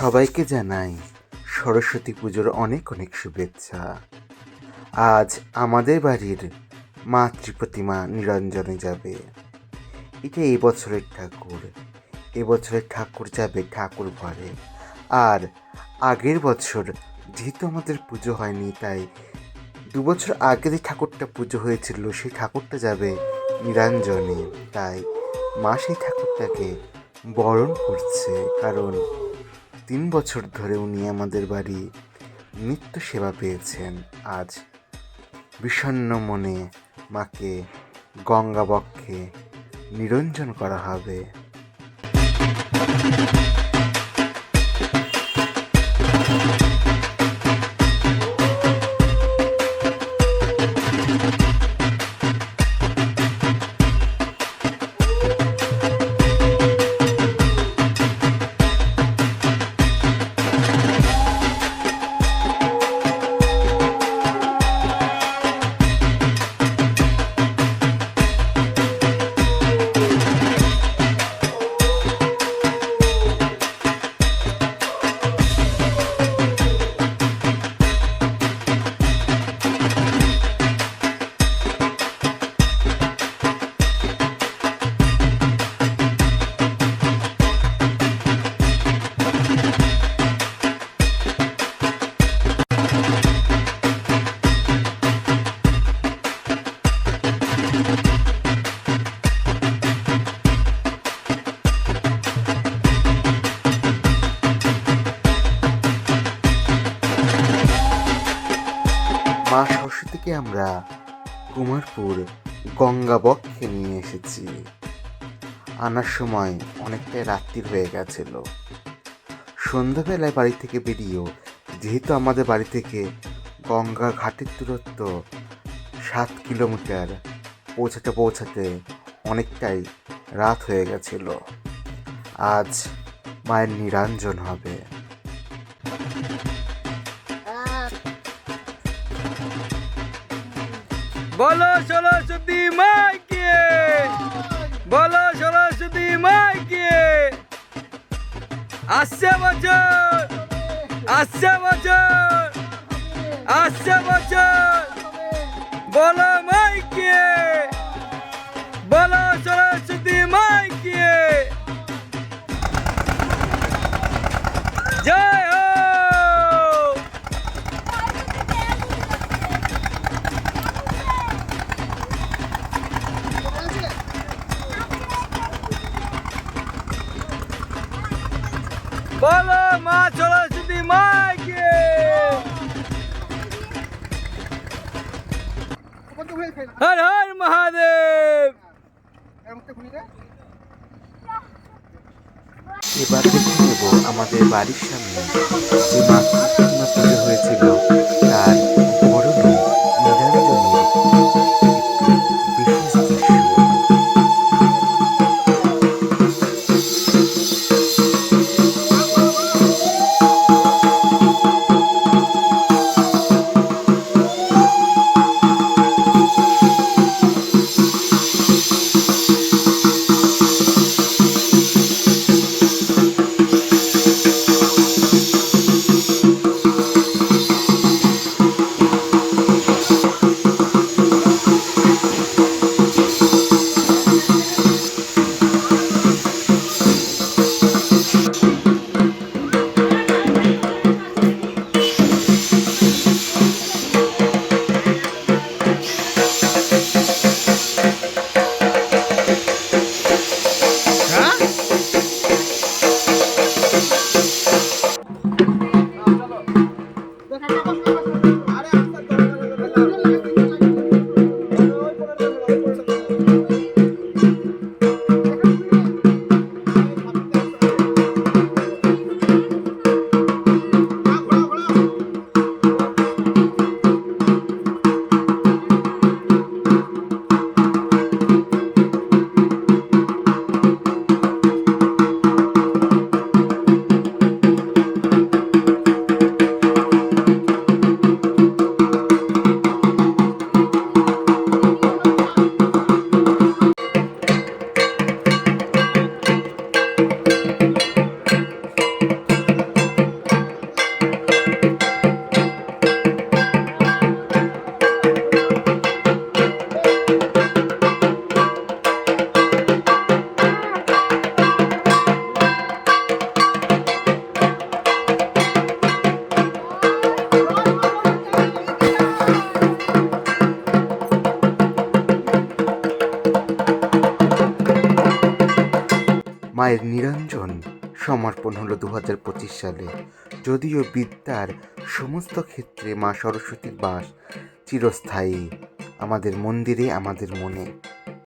সবাইকে জানাই সরস্বতী পুজোর অনেক অনেক শুভেচ্ছা। আজ আমাদের বাড়ির মাতৃ প্রতিমা নিরঞ্জনে যাবে। এটা এই বছরের ঠাকুর। এবছরের ঠাকুর যাবে ঠাকুর ঘরে। আর আগের বছর যেহেতু আমাদের পুজো হয়নি, তাই দু বছর আগে যে ঠাকুরটা পুজো হয়েছিল, সেই ঠাকুরটা যাবে নিরঞ্জনে। তাই মা সেই ঠাকুরটাকে বরণ করছে। কারণ তিন বছর ধরে উনি আমাদের বাড়ি নিত্য সেবা পেয়েছেন। আজ বিষণ্ন মনে মাকে, গঙ্গাবক্ষে নিরঞ্জন করা হবে। সরস্বতীকে আমরা কুমারপুর গঙ্গা বক্ষে নিয়ে এসেছি। আনার সময় অনেকটাই রাত্রির হয়ে গেছিল। সন্ধ্যাবেলায় বাড়ি থেকে বেরিয়েও, যেহেতু আমাদের বাড়ি থেকে গঙ্গা ঘাটের দূরত্ব সাত কিলোমিটার, পৌঁছাতে পৌঁছাতে অনেকটাই রাত হয়ে গেছিল। আজ মায়ের নিরঞ্জন হবে। বলো সরস্বতী মাইকে। বলো সরস্বতী মাইকে। আসছে বছর আসছে বছর আসছে বছর। বলো মাইকে। বলো মা সরস্বতী মাইকে। হর হর, মহাদেব। এবার দেখে নেব আমাদের বাড়ির সামনে যে মাতৃ প্রতিমা পুজো হয়েছিল। মায়ের নিরঞ্জন সমর্পণ হলো দু হাজার পঁচিশ সালে। যদিও বিদ্যার সমস্ত ক্ষেত্রে মা সরস্বতীর বাস চিরস্থায়ী। আমাদের মন্দিরে, আমাদের মনে।